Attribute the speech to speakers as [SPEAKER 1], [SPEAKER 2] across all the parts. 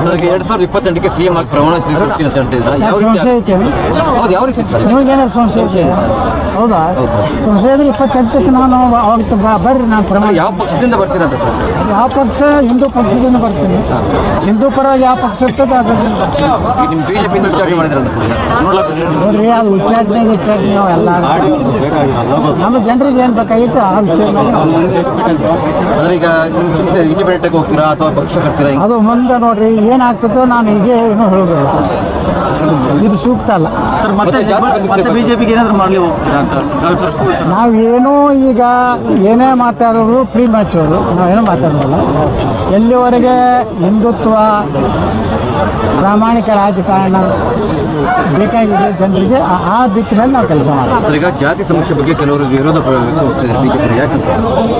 [SPEAKER 1] ಅದಕ್ಕೆ ಎರಡ್ ಸಾವಿರದ ಇಪ್ಪತ್ತೆಂಟಕ್ಕೆ ಸಿಎಂ ಆಗಿ ಪ್ರಮಾಣ ಸ್ವೀಕರಿಸ್ತೀನಿ ಅಂತ ಹೇಳ್ತಿದ್ರ ಯಾವ
[SPEAKER 2] ಸಂಶಯ ಐತೆ?
[SPEAKER 1] ಹೌದು ಯಾವ ರೀತಿ ಸರ್
[SPEAKER 2] ನಿಮಗೇನಾದ್ರು ಸಂಶಯ ಇದೆ. ಹೌದಾ? ಸಂಶಯ ಇದ್ರೆ ಇಪ್ಪತ್ತೆಂಟಕ್ಕೆ ನಾನು ಅವಾಗ ಬರ್ರಿ ನಾನು ಪ್ರಮಾಣ.
[SPEAKER 1] ಯಾವ ಪಕ್ಷದಿಂದ ಬರ್ತೀರಾ ಸರ್?
[SPEAKER 2] ಯಾವ ಪಕ್ಷ? ಹಿಂದೂ ಪಕ್ಷದಿಂದ ಬರ್ತೀನಿ. ಹಿಂದೂ ಪರ ಯಾವ ಪಕ್ಷ ಇರ್ತದೆ ಅದರಿಂದ
[SPEAKER 1] ಈಗ ನಿಮ್ ಬಿಜೆಪಿ ಉಚ್ಚಾಟನೆ ಮಾಡಿದ್ರಲ್ಲ ಸರ್?
[SPEAKER 2] ನೋಡ್ರಿ ಅದು ಉಚ್ಚಾಟನೆ ಉಚ್ಚಾಟನೆ ಅವೆಲ್ಲ ನಮ್ಮ ಜನರಿಗೆ ಏನು ಬೇಕಾಗಿತ್ತು ಆ ವಿಷಯ
[SPEAKER 1] ಅಂದ್ರೆ ಈಗ ಚಿಂತೆ ಇಂಡಿಪೆಂಡೆಂಟ್ ಹೋಗ್ತೀರಾ ಅಥವಾ ಪಕ್ಷ ಕಟ್ತೀರಾ?
[SPEAKER 2] ಅದು ಮುಂದೆ ನೋಡ್ರಿ ಏನಾಗ್ತದೋ ನಾನು ಹೀಗೆ ಏನು ಹೇಳೋದಿಲ್ಲ ಇದು ಸೂಕ್ತ ಅಲ್ಲ.
[SPEAKER 3] ಸರ್ ಮತ್ತೆ ಬಿಜೆಪಿಗೆ ಏನಾದರೂ ಮಾಡಲಿ ಹೋಗ್ತೀರಾ ಅಂತ? ಕಲ್ಪಿಸ್ಕೊಳ್ತಾರೆ
[SPEAKER 2] ಈಗ ಏನೇ ಮಾತಾಡೋರು ಪ್ರೀ ಮ್ಯಾಚೋರು ನಾವೇನೋ ಮಾತಾಡೋಲ್ಲ ಎಲ್ಲಿವರೆಗೆ ಹಿಂದುತ್ವ ಪ್ರಾಮಾಣಿಕ ರಾಜಕಾರಣ ಬೇಕಾಗಿದೆ ಜನರಿಗೆ ಆ- ಆ ದಿಕ್ಕಿನಲ್ಲಿ ನಾವು ಕೆಲಸ ಮಾಡೋದು.
[SPEAKER 1] ಈಗ ಜಾತಿ ಸಮಸ್ಯೆ ಬಗ್ಗೆ ಕೆಲವರು ವಿರೋಧ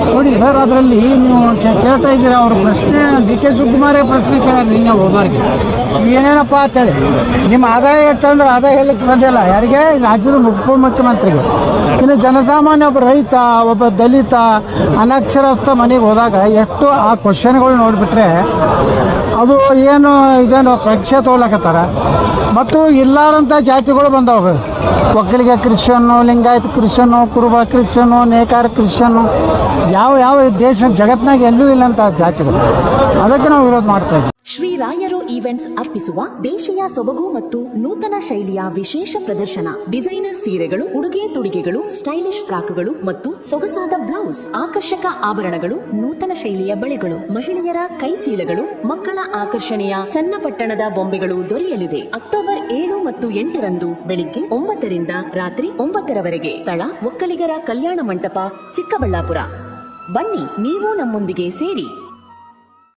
[SPEAKER 2] ನೋಡಿ ಸರ್ ಅದರಲ್ಲಿ ನೀವು ಕೇಳ್ತಾ ಇದ್ದೀರಾ ಅವ್ರ ಪ್ರಶ್ನೆ ಡಿ ಕೆ ಶಿವಕುಮಾರೇ ಪ್ರಶ್ನೆ ಕೇಳ್ಯಾರ ನಿನ್ನೆ ಹೋದವ್ರಿಗೆ. ಏನೇನಪ್ಪ ಅಂತೇಳಿ ನಿಮ್ಮ ಆದಾಯ ಎಷ್ಟು ಅಂದ್ರೆ ಆದಾಯ ಹೇಳಕ್ಕೆ ಬಂದಿಲ್ಲ. ಯಾರಿಗೆ? ರಾಜ್ಯದ ಉಪಮುಖ್ಯಮಂತ್ರಿಗೆ. ಇನ್ನು ಜನಸಾಮಾನ್ಯ ಒಬ್ಬ ರೈತ, ಒಬ್ಬ ದಲಿತ, ಅನಕ್ಷರಸ್ಥ ಮನೆಗೆ ಹೋದಾಗ ಎಷ್ಟು ಆ ಕ್ವಶನ್ಗಳು ನೋಡಿಬಿಟ್ರೆ ಅದು ಏನು ಇದೇನು ಪರೀಕ್ಷೆ ತೊಗೊಳಕತ್ತಾರ ಮತ್ತು ಇಲ್ಲಾರಂಥ ಜಾತಿಗಳು ಬಂದವು. ಒಕ್ಕಲಿಗ ಕ್ರಿಶ್ಚಿಯನ್ನು, ಲಿಂಗಾಯತ ಕ್ರಿಶ್ಚಿಯನ್ನು, ಕುರುಬ ಕ್ರಿಶ್ಚಿಯನ್ನು, ನೇಕಾರ ಕ್ರಿಶ್ಚಿಯನ್ನು, ಯಾವ ಯಾವ ದೇಶ ಜಗತ್ತಿನಾಗ ಎಲ್ಲೂ ಇಲ್ಲಂಥ ಜಾತಿಗಳು. ಅದಕ್ಕೆ ನಾವು ವಿರೋಧ ಮಾಡ್ತಾ
[SPEAKER 4] ಶ್ರೀ ರಾಯರು ಈವೆಂಟ್ಸ್ ಅರ್ಪಿಸುವ ದೇಶೀಯ ಸೊಬಗು ಮತ್ತು ನೂತನ ಶೈಲಿಯ ವಿಶೇಷ ಪ್ರದರ್ಶನ. ಡಿಸೈನರ್ ಸೀರೆಗಳು, ಉಡುಗೆ ತೊಡುಗೆಗಳು, ಸ್ಟೈಲಿಶ್ ಫ್ರಾಕ್ಗಳು ಮತ್ತು ಸೊಗಸಾದ ಬ್ಲೌಸ್, ಆಕರ್ಷಕ ಆಭರಣಗಳು, ನೂತನ ಶೈಲಿಯ ಬಳೆಗಳು, ಮಹಿಳೆಯರ ಕೈಚೀಲಗಳು, ಮಕ್ಕಳ ಆಕರ್ಷಣೆಯ ಚನ್ನಪಟ್ಟಣದ ಬೊಂಬೆಗಳು ದೊರೆಯಲಿದೆ. ಅಕ್ಟೋಬರ್ ಏಳು ಮತ್ತು ಎಂಟರಂದು ಬೆಳಿಗ್ಗೆ ಒಂಬತ್ತರಿಂದ ರಾತ್ರಿ ಒಂಬತ್ತರವರೆಗೆ ತಳ ಒಕ್ಕಲಿಗರ ಕಲ್ಯಾಣ ಮಂಟಪ ಚಿಕ್ಕಬಳ್ಳಾಪುರ. ಬನ್ನಿ, ನೀವು ನಮ್ಮೊಂದಿಗೆ ಸೇರಿ.